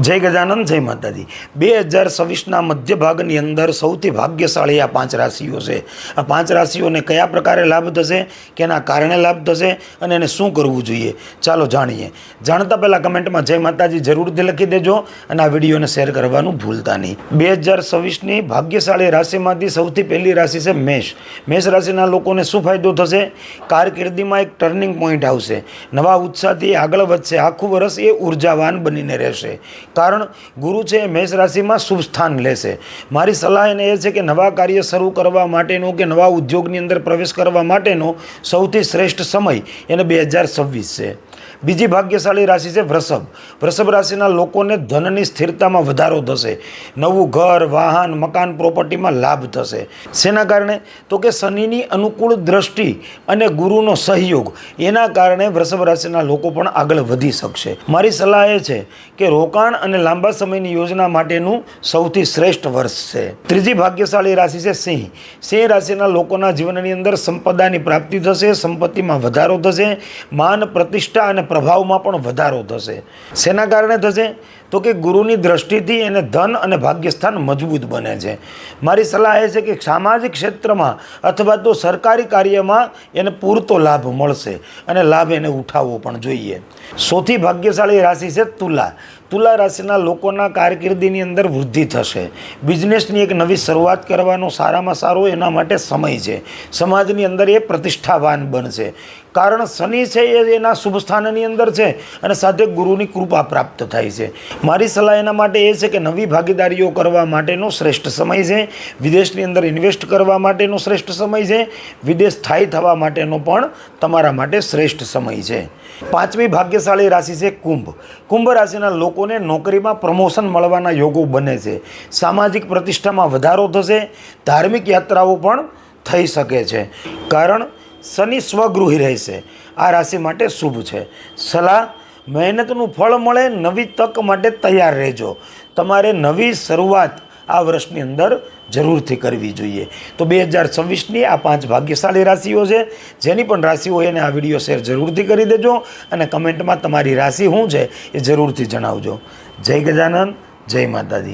જય ગજાનંદ, જય માતાજી. બે હજાર છવ્વીસના મધ્ય ભાગની અંદર સૌથી ભાગ્યશાળી આ પાંચ રાશિઓ છે. આ પાંચ રાશિઓને કયા પ્રકારે લાભ થશે, કેના કારણે લાભ થશે અને એને શું કરવું જોઈએ? ચાલો જાણીએ. જાણતા પહેલાં કમેન્ટમાં જય માતાજી જરૂરથી લખી દેજો અને આ વિડીયોને શેર કરવાનું ભૂલતા નહીં. બે હજાર છવ્વીસની ભાગ્યશાળી રાશિમાંથી સૌથી પહેલી રાશિ છે મેષ. મેષ રાશિના લોકોને શું ફાયદો થશે? કારકિર્દીમાં એક ટર્નિંગ પોઈન્ટ આવશે. નવા ઉત્સાહથી આગળ વધશે. આખું વર્ષ એ ઉર્જાવાન બનીને રહેશે. કારણ ગુરુ છે એ મેષ રાશિમાં શુભ સ્થાન લેશે. મારી સલાહ એને એ છે કે નવા કાર્ય શરૂ કરવા માટેનો કે નવા ઉદ્યોગની અંદર પ્રવેશ કરવા માટેનો સૌથી શ્રેષ્ઠ સમય એને બે હજાર છવ્વીસ છે. બીજી ભાગ્યશાળી રાશિ છે વૃષભ. વૃષભ રાશિના લોકોને ધનની સ્થિરતામાં વધારો થશે. નવું ઘર, વાહન, મકાન, પ્રોપર્ટીમાં લાભ થશે. શેના કારણે? તો કે શનિની અનુકૂળ દ્રષ્ટિ અને ગુરુનો સહયોગ. એના કારણે વૃષભ રાશિના લોકો પણ આગળ વધી શકશે. મારી સલાહ એ છે કે રોકાણ અને લાંબા સમયની યોજના માટેનું સૌથી શ્રેષ્ઠ વર્ષ છે. ત્રીજી ભાગ્યશાળી રાશિ છે સિંહ. સિંહ રાશિના લોકોના જીવનની અંદર સંપદાની પ્રાપ્તિ થશે, સંપત્તિમાં વધારો થશે, માન, પ્રતિષ્ઠા અને પ્રભાવમાં પણ વધારો થશે. શેના કારણે થશે? તો કે ગુરુની દ્રષ્ટિથી એને ધન અને ભાગ્યસ્થાન મજબૂત બને છે. મારી સલાહ એ છે કે સામાજિક ક્ષેત્રમાં અથવા તો સરકારી કાર્યમાં એને પૂરતો લાભ મળશે અને લાભ એને ઉઠાવવો પણ જોઈએ. સૌથી ભાગ્યશાળી રાશિ છે તુલા. તુલા રાશિના લોકોના કારકિર્દીની અંદર વૃદ્ધિ થશે. બિઝનેસની એક નવી શરૂઆત કરવાનો સારામાં સારો એના માટે સમય છે. સમાજની અંદર એ પ્રતિષ્ઠાવાન બનશે. કારણ શનિ છે એ એના શુભ સ્થાનની અંદર છે અને સાથે ગુરુની કૃપા પ્રાપ્ત થાય છે. મારી સલાહ એના માટે એ છે કે નવી ભાગીદારીઓ કરવા માટેનો શ્રેષ્ઠ સમય છે. વિદેશની અંદર ઇન્વેસ્ટ કરવા માટેનો શ્રેષ્ઠ સમય છે. વિદેશ સ્થાયી થવા માટેનો પણ તમારા માટે શ્રેષ્ઠ સમય છે. પાંચમી ભાગ્યશાળી રાશિ છે કુંભ. કુંભ રાશિના લોકોને નોકરીમાં પ્રમોશન મળવાના યોગો બને છે. સામાજિક પ્રતિષ્ઠામાં વધારો થશે. ધાર્મિક યાત્રાઓ પણ થઈ શકે છે. કારણ શનિ સ્વગૃહી રહેશે. આ રાશિ માટે શુભ છે. સલાહ, મહેનતનું ફળ મળે, નવી તક માટે તૈયાર રહેજો. તમારે નવી શરૂઆત આ વર્ષની અંદર જરૂરથી કરવી જોઈએ. તો બે હજાર છવ્વીસની આ પાંચ ભાગ્યશાળી રાશિઓ છે. જેની પણ રાશિ હોય એને આ વીડિયો શેર જરૂરથી કરી દેજો અને કમેન્ટમાં તમારી રાશિ શું છે એ જરૂરથી જણાવજો. જય ગજાનંદ જય માતાજી.